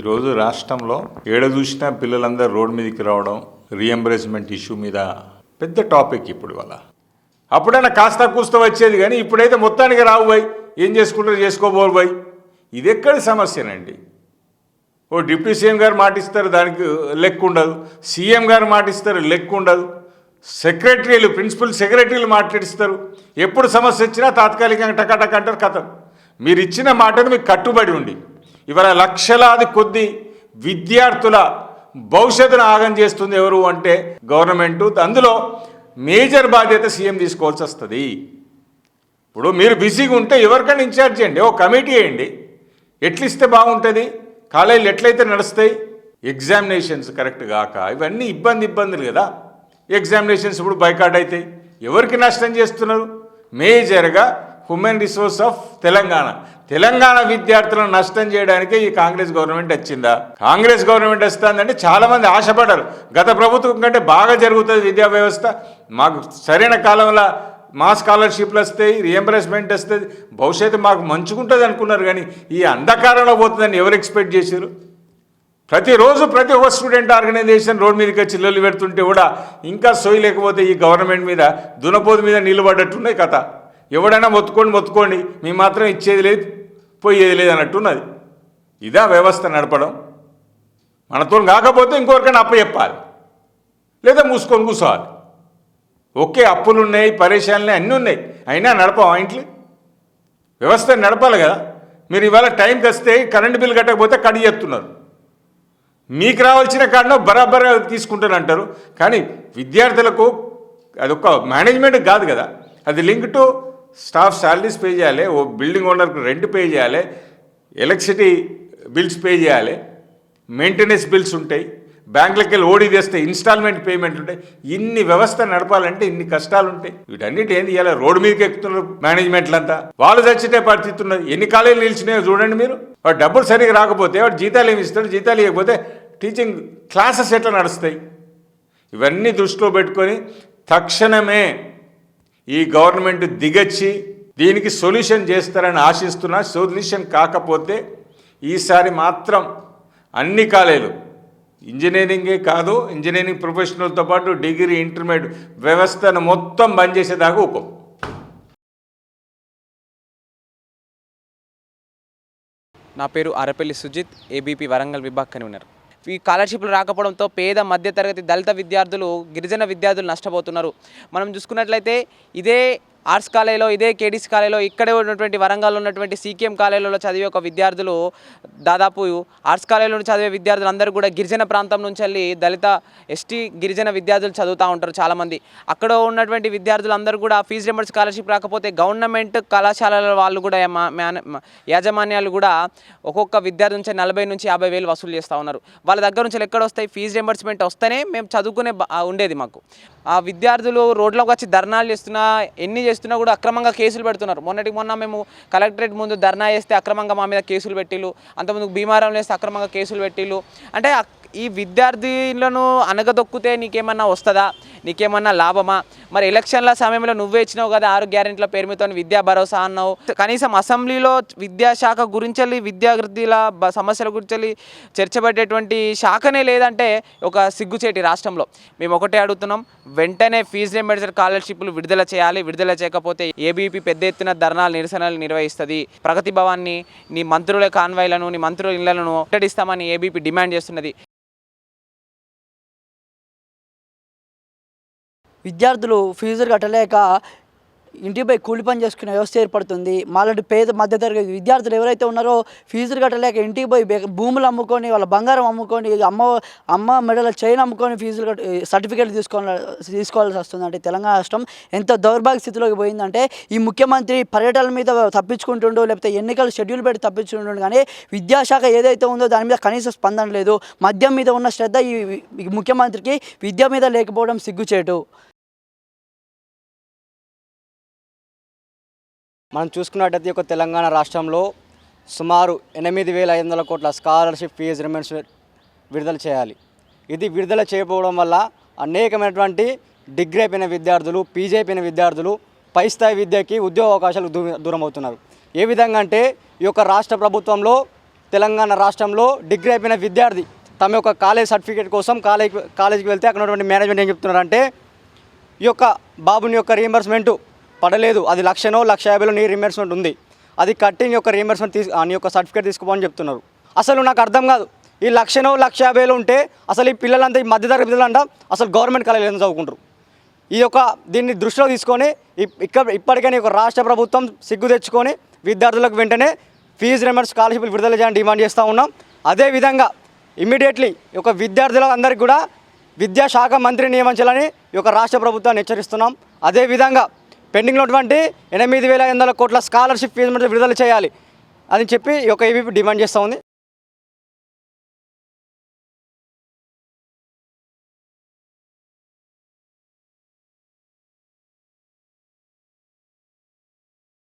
ఈరోజు రాష్ట్రంలో ఏడ చూసినా పిల్లలందరూ రోడ్డు మీదకి రావడం రీఎంబరేజ్మెంట్ ఇష్యూ మీద పెద్ద టాపిక్ ఇప్పుడు వాళ్ళ అప్పుడైనా కాస్త కూస్త వచ్చేది కానీ ఇప్పుడైతే మొత్తానికి రావు పోయి ఏం చేసుకుంటారు చేసుకోబోరు పోయి ఇది ఎక్కడ సమస్యనండి? ఓ డిప్యూటీ సీఎం గారు మాటిస్తారు దానికి లెక్క ఉండదు. సీఎం గారు మాటిస్తారు లెక్క ఉండదు. సెక్రటరీలు ప్రిన్సిపల్ సెక్రటరీలు మాట్లాడిస్తారు. ఎప్పుడు సమస్య వచ్చినా తాత్కాలికంగా టకాటక్ అంటారు కథ మీరు ఇచ్చిన మాటను మీకు కట్టుబడి ఉండి. ఇవాళ లక్షలాది కొద్ది విద్యార్థుల భవిష్యత్తును ఆగం చేస్తుంది ఎవరు అంటే గవర్నమెంట్. అందులో మేజర్ బాధ్యత సీఎం తీసుకోవాల్సి వస్తుంది. ఇప్పుడు మీరు బిజీగా ఉంటే ఎవరికైనా ఇన్ఛార్జ్ చేయండి ఓ కమిటీ వేయండి. ఎట్లిస్తే బాగుంటుంది? కాలేజీలు ఎట్లయితే నడుస్తాయి? ఎగ్జామినేషన్స్ కరెక్ట్ కాక ఇవన్నీ ఇబ్బంది ఇబ్బందులు కదా. ఎగ్జామినేషన్స్ ఇప్పుడు బైకాట్ అవుతాయి ఎవరికి నష్టం చేస్తున్నారు? మేజర్గా human resource of Telangana. Telangana విద్యార్థులను నష్టం చేయడానికి ఈ కాంగ్రెస్ గవర్నమెంట్ వచ్చిందా? కాంగ్రెస్ గవర్నమెంట్ వస్తుందంటే చాలామంది ఆశపడ్డారు గత ప్రభుత్వం కంటే బాగా జరుగుతుంది విద్యా వ్యవస్థ. మాకు సరైన కాలంలో మా స్కాలర్షిప్లు వస్తాయి రియంబర్స్మెంట్ వస్తుంది. భవిష్యత్తు మాకు మంచుకుంటుంది అనుకున్నారు కానీ ఈ అంధకారంలో పోతుందని ఎవరు ఎక్స్పెక్ట్ చేశారు? ప్రతిరోజు ప్రతి ఒక్క స్టూడెంట్ ఆర్గనైజేషన్ రోడ్ మీదకి వచ్చి లొల్లి పెడుతుంటే కూడా ఇంకా సోయి లేకపోతే ఈ గవర్నమెంట్ మీద దునపోదు మీద నిలబడ్డట్టున్నాయి కథ. ఎవడైనా మొత్తుకోండి మొత్తుకోండి. మేము మాత్రం ఇచ్చేది లేదు. పోయేది లేదన్నట్టు ఉన్నది ఇదా వ్యవస్థ నడపడం. మనతో కాకపోతే ఇంకొకరికైనా అప్పు చెప్పాలి. లేదా మూసుకొని కూర్చోవాలి ఓకే అప్పులు ఉన్నాయి పరేషాన్లు అన్నీ ఉన్నాయి అయినా నడపం ఇంట్లో. వ్యవస్థ నడపాలి కదా. మీరు ఇవాళ టైంకి వస్తే కరెంటు బిల్ కట్టకపోతే కడి చేస్తున్నారు. మీకు రావాల్సిన కాడను బరాబర్ తీసుకుంటానంటారు కానీ విద్యార్థులకు అదొక మేనేజ్మెంట్ కాదు కదా. అది link to staff salaries pay చేయాలి ఓ బిల్డింగ్ ఓనర్కి రెంట్ పే చేయాలి ఎలక్ట్రిసిటీ బిల్స్ పే చేయాలి మెయింటెనెన్స్ బిల్స్ ఉంటాయి బ్యాంకులకి వెళ్ళి ఓడి తెస్తే ఇన్స్టాల్మెంట్ పేమెంట్ ఉంటాయి ఇన్ని వ్యవస్థ నడపాలంటే ఇన్ని కష్టాలు ఉంటాయి వీటన్నిటి ఏంది ఇలా రోడ్డు మీదకి ఎక్కుతున్నారు మేనేజ్మెంట్లు అంతా వాళ్ళు చచ్చితే పరిస్థితున్నారు ఎన్ని కాలేజీలు నిలిచినాయో చూడండి మీరు. వాడు డబ్బులు సరిగ్గా రాకపోతే వాడు జీతాలు ఏమి ఇస్తాడు జీతాలు ఇవ్వకపోతే టీచింగ్ క్లాసెస్ ఎట్లా నడుస్తాయి? ఇవన్నీ దృష్టిలో పెట్టుకొని తక్షణమే ఈ గవర్నమెంట్ దిగచ్చి దీనికి సొల్యూషన్ చేస్తారని ఆశిస్తున్నా సొల్యూషన్ కాకపోతే ఈసారి మాత్రం అన్ని కాలేజీలు ఇంజనీరింగే కాదు ఇంజనీరింగ్ ప్రొఫెషనల్తో పాటు డిగ్రీ ఇంటర్మీడియట్ వ్యవస్థను మొత్తం బంద్ చేసేదాకా ఊకం నా పేరు అరపల్లి సుజిత్ ఏబీపీ వరంగల్ విభాగ్ కన్వీనర్. ఈ స్కాలర్షిప్లు రాకపోవడంతో పేద మధ్యతరగతి దళిత విద్యార్థులు గిరిజన విద్యార్థులు నష్టపోతున్నారు. మనం చూసుకున్నట్లయితే ఇదే ఆర్ట్స్ కాలేజీలో ఇదే కేడీసీ కాలేజీలో ఇక్కడే ఉన్నటువంటి వరంగల్లో ఉన్నటువంటి సీకేఎం కాలేజీలో చదివే ఒక విద్యార్థులు దాదాపు ఆర్ట్స్ కాలేజీలో చదివే విద్యార్థులు అందరూ కూడా గిరిజన ప్రాంతం నుంచి వెళ్ళి దళిత ఎస్టీ గిరిజన విద్యార్థులు చదువుతూ ఉంటారు చాలామంది. అక్కడ ఉన్నటువంటి విద్యార్థులు అందరూ కూడా ఫీజు రింబర్స్ స్కాలర్షిప్ రాకపోతే గవర్నమెంట్ కళాశాలల వాళ్ళు కూడా మా- మా- యాజమాన్యాలు కూడా ఒక్కొక్క విద్యార్థి నుంచి నలభై నుంచి యాభై వేలు వసూలు చేస్తూ ఉన్నారు. వాళ్ళ దగ్గర నుంచి ఎక్కడ వస్తాయి? ఫీజు రింబర్స్మెంట్ వస్తేనే మేము చదువుకునే ఉండేది మాకు. ఆ విద్యార్థులు రోడ్లోకి వచ్చి ధర్నాలు చేస్తున్నా ఎన్ని చేస్తున్నా కూడా అక్రమంగా కేసులు పెడుతున్నారు. మొన్నటికి మొన్న మేము కలెక్టరేట్ ముందు ధర్నా చేస్తే అక్రమంగా మా మీద కేసులు పెట్టిళ్ళు అంతకుముందు భీమారంలో వేస్తే అక్రమంగా కేసులు పెట్టిళ్ళు అంటే ఈ విద్యార్థులను అనగదొక్కితే నీకేమన్నా వస్తుందా? నీకేమన్నా లాభమా? మరి ఎలక్షన్ల సమయంలో నువ్వే ఇచ్చినావు కదా ఆరు గ్యారెంటీల పేరు మీద విద్యా భరోసా అన్నావు. కనీసం అసెంబ్లీలో విద్యాశాఖ గురించి విద్యార్థుల సమస్యల గురించి చర్చబడేటువంటి శాఖనే లేదంటే ఒక సిగ్గుచేటి రాష్ట్రంలో. మేము ఒకటే అడుగుతున్నాం వెంటనే ఫీజు రియంబర్స్మెంట్ స్కాలర్షిప్లు విడుదల చేయాలి. విడుదల చేయకపోతే ఏబీపీ పెద్ద ఎత్తున ధర్నాలు నిరసనలు నిర్వహిస్తుంది. ప్రగతి భవాన్ని నీ మంత్రుల కాన్వాయ్లను నీ మంత్రుల ఇళ్ళను ముట్టడిస్తామని ఏబీపీ డిమాండ్ చేస్తున్నది. విద్యార్థులు ఫీజులు కట్టలేక ఇంటిపై కూలి పని చేసుకునే వ్యవస్థ ఏర్పడుతుంది. మాలాంటి పేద మధ్యతరగతి విద్యార్థులు ఎవరైతే ఉన్నారో ఫీజులు కట్టలేక ఇంటికి పోయి భూములు అమ్ముకొని వాళ్ళ బంగారం అమ్ముకొని అమ్మ అమ్మ మెడల చైన్ అమ్ముకొని ఫీజులు కట్ సర్టిఫికేట్ తీసుకోవాలి తీసుకోవాల్సి వస్తుంది అంటే తెలంగాణ రాష్ట్రం ఎంత దౌర్భాగ్య స్థితిలోకి పోయిందంటే ఈ ముఖ్యమంత్రి పర్యటనల మీద తప్పించుకుంటుండో లేకపోతే ఎన్నికలు షెడ్యూల్ పెట్టి తప్పించుకుంటుండో కానీ విద్యాశాఖ ఏదైతే ఉందో దాని మీద కనీస స్పందన లేదు. మద్యం మీద ఉన్న శ్రద్ధ ఈ ఈ ముఖ్యమంత్రికి విద్య మీద లేకపోవడం సిగ్గుచేటు. మనం చూసుకున్నట్టయితే ఒక యొక్క తెలంగాణ రాష్ట్రంలో సుమారు ఎనిమిది వేల ఐదు వందల కోట్ల స్కాలర్షిప్ ఫీజు రిమెంట్స్ విడుదల చేయాలి. ఇది విడుదల చేయకపోవడం వల్ల అనేకమైనటువంటి డిగ్రీ అయిపోయిన విద్యార్థులు పీజీ అయిపోయిన విద్యార్థులు పై స్థాయి విద్యకి ఉద్యోగ అవకాశాలు దూ దూరం అవుతున్నారు ఏ విధంగా అంటే ఈ యొక్క రాష్ట్ర ప్రభుత్వంలో తెలంగాణ రాష్ట్రంలో డిగ్రీ అయిపోయిన విద్యార్థి తమ యొక్క కాలేజ్ సర్టిఫికేట్ కోసం కాలేజ్ కాలేజీకి వెళ్తే అక్కడ ఉన్నటువంటి మేనేజ్మెంట్ ఏం చెప్తున్నారంటే ఈ యొక్క బాబుని యొక్క రీఎంబర్స్మెంట్ పడలేదు. అది లక్షనో లక్ష యాభైలో నీ రీఎంబర్స్మెంట్ ఉంది. అది కట్టి నీ యొక్క రీఎంబర్స్మెంట్ తీసు నీ యొక్క సర్టిఫికేట్ తీసుకోమని చెప్తున్నారు. అసలు నాకు అర్థం కాదు. ఈ లక్షనో లక్ష యాభైలో ఉంటే అసలు ఈ పిల్లలంతా ఈ మధ్యతరగతి పిల్లలంట అసలు గవర్నమెంట్ కాలేజీలో ఎందుకు చదువుకుంటారు? ఈ యొక్క దీన్ని దృష్టిలో తీసుకొని ఇక్కడ ఇప్పటికైనా ఈ యొక్క రాష్ట్ర ప్రభుత్వం సిగ్గు తెచ్చుకొని విద్యార్థులకు వెంటనే ఫీజు రిమెంట్ స్కాలర్షిప్లు విడుదల చేయాలని డిమాండ్ చేస్తూ ఉన్నాం. అదేవిధంగా ఇమ్మీడియట్లీ ఈ యొక్క విద్యార్థుల అందరికీ కూడా విద్యాశాఖ మంత్రి నియమించాలని ఈ యొక్క రాష్ట్ర ప్రభుత్వాన్ని హెచ్చరిస్తున్నాం. అదేవిధంగా పెండింగ్లో ఉన్నటువంటి ఎనిమిది వేల ఎనిమిది వందల కోట్ల స్కాలర్షిప్ ఫీజు విడుదల చేయాలి అని చెప్పి ఈ యొక్క ఏబీపీ డిమాండ్ చేస్తూ ఉంది.